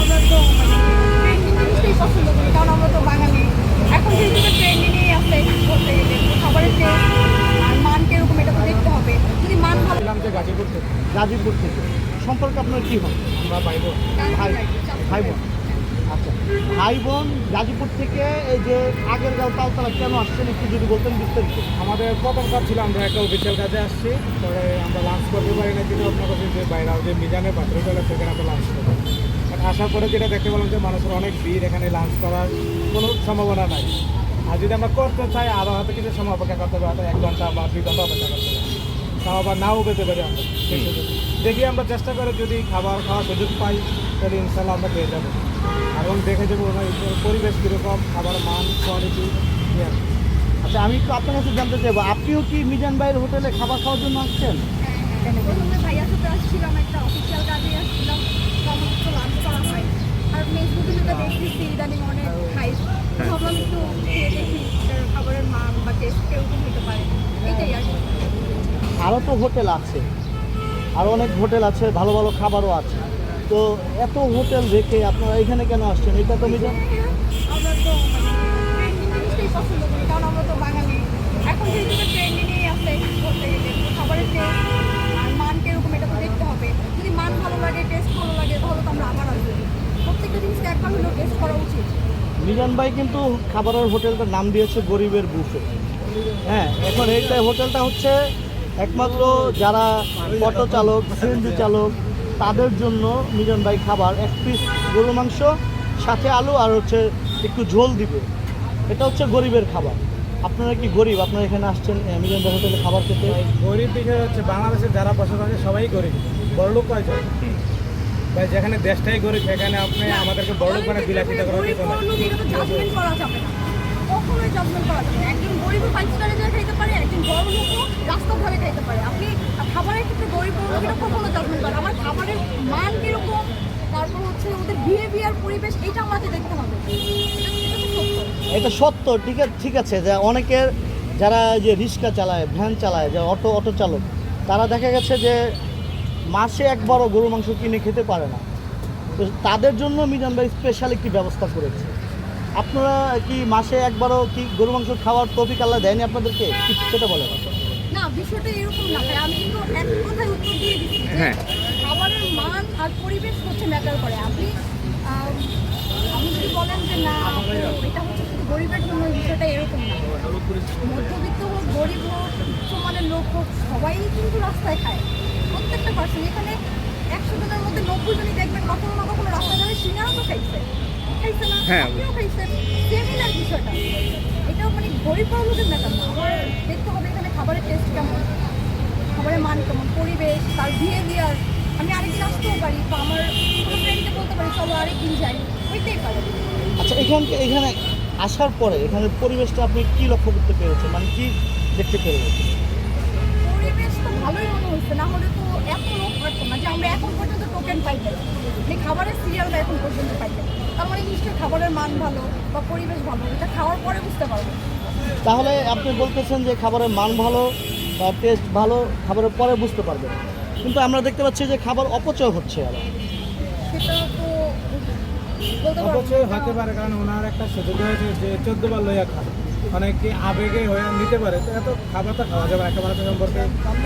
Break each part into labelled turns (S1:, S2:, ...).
S1: আমরা তো মানে পছন্দ করি কারণ আমরা তো বাঙালি। এখন যেহেতু আছে বলতে গেলে খাবারের টেস্ট আর মান কীরকম এটা তো দেখতে হবে। যদি মান ভালো
S2: যে গাজীপুর থেকে
S3: গাজীপুর থেকে। সম্পর্কে আপনার কি হবে?
S2: আমরা ভাইব
S3: ভাই ভাই বোন। আচ্ছা ভাই বোন গাজীপুর থেকে এই যে আগের গাঁও তালতলা কেন আসছেন একটু যদি বলতেন বিস্তারিত।
S2: আমাদের প্রথম কাজ ছিল আমরা একটা অফিসিয়াল কাজে আসছি পরে আমরা লাঞ্চ করতে পারি না কিন্তু আপনার কাছে যে বাইরে যে মিজানে পাত্রী চলে সেখানে আমরা লাঞ্চ করব। আসার পরে যেটা দেখতে পেলাম যে মানুষের অনেক ভিড় এখানে লাঞ্চ করার কোনো সম্ভাবনা নাই। আর যদি আমরা করতে চাই আরও হয়তো কিছু সময় অপেক্ষা করতে হবে হয়তো এক ঘণ্টা বা দুই ঘণ্টা অপেক্ষা করতে হবে। তাও আবার নাও পেতে পারি আমরা। দেখি আমরা চেষ্টা করে যদি খাবার খাওয়ার সুযোগ পাই তাহলে ইনশাল্লাহ আমরা পেয়ে যাব। এবং দেখে যাব ওনার পরিবেশ কীরকম খাবার মান কোয়ালিটি
S3: আচ্ছা আমি একটু আপনার কাছে জানতে চাইব আপনিও কি মিজান ভাইয়ের হোটেলে খাবার খাওয়ার জন্য আসছেন?
S1: সাথে আসছিলাম একটা অফিসিয়াল কাজে আসছিলাম তো লাঞ্চ করা হয়। আর যেটা দেখতেছি ইদানিং অনেক খাই ভাবলাম একটু খেয়ে দেখি খাবারের মান বা টেস্ট কীরকম হতে পারে। এটাই আর
S3: আরও তো হোটেল আছে। আরও অনেক হোটেল আছে ভালো ভালো খাবারও আছে। তো এত হোটেল রেখে আপনারা এখানে কেন আসছেন? এটা তো মিজান
S1: আমরা তো জিনিসটাই পছন্দ করি কারণ আমরা তো বাঙালি। এখন যেহেতু ট্রেন্ডিংয়েই আছে বলতে গেলে খাবারের টেস্ট আর মান কীরকম এটা তো দেখতে হবে। যদি মান ভালো লাগে টেস্ট ভালো লাগে তাহলে তো আমরা আবার আসব। প্রত্যেকটা জিনিসকে একবার হলেও টেস্ট করা উচিত।
S3: মিজান ভাই কিন্তু খাবারের হোটেলটার নাম দিয়েছে গরিবের বুফে। হ্যাঁ এখন এইটা হোটেলটা হচ্ছে একমাত্র যারা অটো চালক সিএনজি চালক তাদের জন্য মিজান ভাই খাবার এক পিস গরু মাংস সাথে আলু আর হচ্ছে একটু ঝোল দিবে। এটা হচ্ছে গরিবের খাবার। আপনারা কি গরিব? আপনারা এখানে আসছেন মিজান ভাই হোটেলে খাবার খেতে?
S2: গরিব বিষয় হচ্ছে বাংলাদেশের যারা বসবাস আছে সবাই গরিব। বড়লোক কয়জন? ভাই যেখানে দেশটাই গরিব সেখানে আপনি আমাদেরকে বড়লোক মানে বিলাসিতা
S1: করা যাবে না। কখনোই জাজমেন্ট করা যাবে একজন স্টারে খাইতে পারে একজন বড় লোকও রাস্তার ধারে খাইতে পারে। খাবারের ক্ষেত্রে গরিব এটা কখনো জাজমেন্ট করে আমার খাবারের মান কীরকম, তারপর হচ্ছে ওদের বিহেভিয়ার পরিবেশ এটা আমাকে দেখতে হবে। এটা- সত্য,
S3: ঠিক আছে ঠিক আছে যে অনেকের যারা যে রিক্সা চালায়, ভ্যান চালায়, যে অটো অটো চালক, তারা দেখা গেছে যে মাসে একবারও গরু মাংস কিনে খেতে পারে না। তো তাদের জন্য মিজান ভাই স্পেশাল একটি ব্যবস্থা করেছে। আপনারা কি মাসে একবারও কি গরু মাংস খাওয়ার টপিক আল্লাহ দেয়নি আপনাদেরকে? সেটা বলে
S1: না বিষয়টা এরকম না ভাই আমি কিন্তু এক কথায় উত্তর দিয়ে দিচ্ছি
S3: হ্যাঁ।
S1: খাবারের মান আর পরিবেশ হচ্ছে ম্যাটার করে। আপনি আপনি যদি বলেন যে না এটা হচ্ছে শুধু গরিবের জন্য বিষয়টা এরকম না। মধ্যবিত্ত হোক গরিব হোক উচ্চমানের লোক হোক সবাই কিন্তু রাস্তায় খায় প্রত্যেকটা পার্সন এখানে একশো জনের মধ্যে নব্বই জনই দেখবেন কখনো না কখনো রাস্তায় ধরে সিঙ্গারা তো খাইছে। খাইছে না
S3: হ্যাঁ।
S1: আপনিও খাইছেন। সেমিনার বিষয়টা। এটাও মানে গরিব লোকের ম্যাটার না। আমার খাবারের টেস্ট কেমন? খাবারের মান কেমন? পরিবেশ তার বিহেভিয়ার আমি আরেকদিন আসতেও পারি বা আমার কোনো ফ্রেন্ডকে বলতে পারি চলো আরেকদিন যাই। ওইটাই পারে।
S3: আচ্ছা এখান এখানে আসার পরে এখানে পরিবেশটা আপনি কি লক্ষ্য করতে পেরেছেন? মানে কি দেখতে পেরেছেন?
S1: পরিবেশ তো ভালোই মনে হচ্ছে না হলে তো এত লোক থাকতো না। যে আমরা এখন পর্যন্ত টোকেন পাইতে এই খাবারের সিরিয়ালটা এখন পর্যন্ত পাইতে তার মানে নিশ্চয়ই খাবারের মান ভালো বা পরিবেশ ভালো এটা খাওয়ার পরে বুঝতে পারব।
S3: তাহলে আপনি বলতেছেন যে খাবারের মান ভালো বা টেস্ট ভালো খাবারের পরে বুঝতে পারবেন। কিন্তু আমরা দেখতে পাচ্ছি যে খাবার অপচয় হচ্ছে আবার
S1: সেটা তো বলতে পারব
S2: হতে পারে কারণ ওনার একটা সুযোগ হয়েছে যে চোদ্দ বার লইয়া খান অনেকে আবেগে হয়ে নিতে পারে তো এত খাবার তো খাওয়া যাবে না। একটা মানুষের সম্পর্কে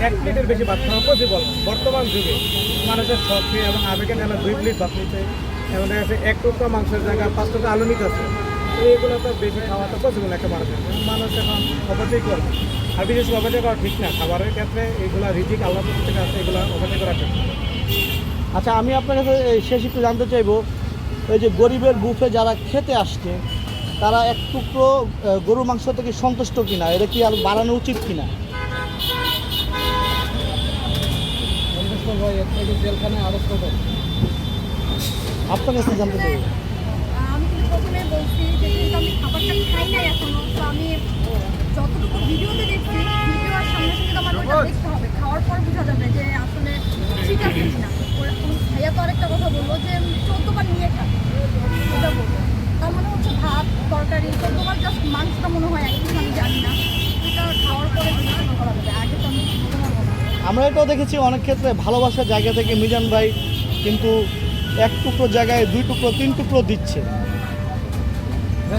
S2: এক প্লেটের বেশি ভাত খাওয়া পসিবল বর্তমান যুগে মানুষের শখে এবং আবেগে নেলা দুই প্লেট ভাত নিতে। এবং দেখা যাচ্ছে এক টুকরা মাংসের জায়গায় পাঁচ টুকরা আলু নিতে আছে। তো এইগুলো তো বেশি খাওয়া তো পসিবল একটা মানুষের মানুষ এখন অপচয় করবে আর বিশেষ করে অপচয় করা ঠিক না। খাবারের ক্ষেত্রে এগুলো রিজিক আল্লাহ থেকে আছে এগুলো অপচয় করা ঠিক
S3: আচ্ছা আমি আপনার কাছে এই শেষ একটু জানতে চাইব এই যে গরিবের বুফে যারা খেতে আসছে তারা এক টুকরো গরু মাংস থেকে সন্তুষ্ট কিনা? এটা কি আর বাড়ানো উচিত কিনা? আপনার কাছে জানতে চাইব
S1: আহ, আমি কিন্তু প্রথমে বলছি যে যেহেতু আমি খাবারটা খাই নাই এখনও তো আমি যতটুকু ভিডিওতে দেখছি ভিডিও আর সামনে সামনে তো আমার ওটা দেখতে হবে। খাওয়ার পর বোঝা যাবে যে আসলে ঠিক আছে কিনা। ভাইয়া তো আরেকটা কথা বলল যে চোদ্দবার নিয়ে খাবে। ওটা বলব তার মানে হচ্ছে ভাত তরকারি চোদ্দবার জাস্ট মাংসটা মনে হয় আমি জানি না। এটা খাওয়ার পরে বিবেচনা করা যাবে। আগে তো আমি
S3: আমরা এটাও দেখেছি অনেক ক্ষেত্রে ভালোবাসার জায়গা থেকে মিজান ভাই কিন্তু এক টুকরো জায়গায় দুই টুকরো তিন টুকরো দিচ্ছে।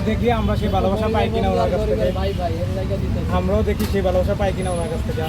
S2: দেখি আমরা সেই ভালোবাসা পাই কিনা ওনার কাছ থেকে। আমরাও দেখি সেই ভালোবাসা পাই কিনা ওনার কাছ থেকে।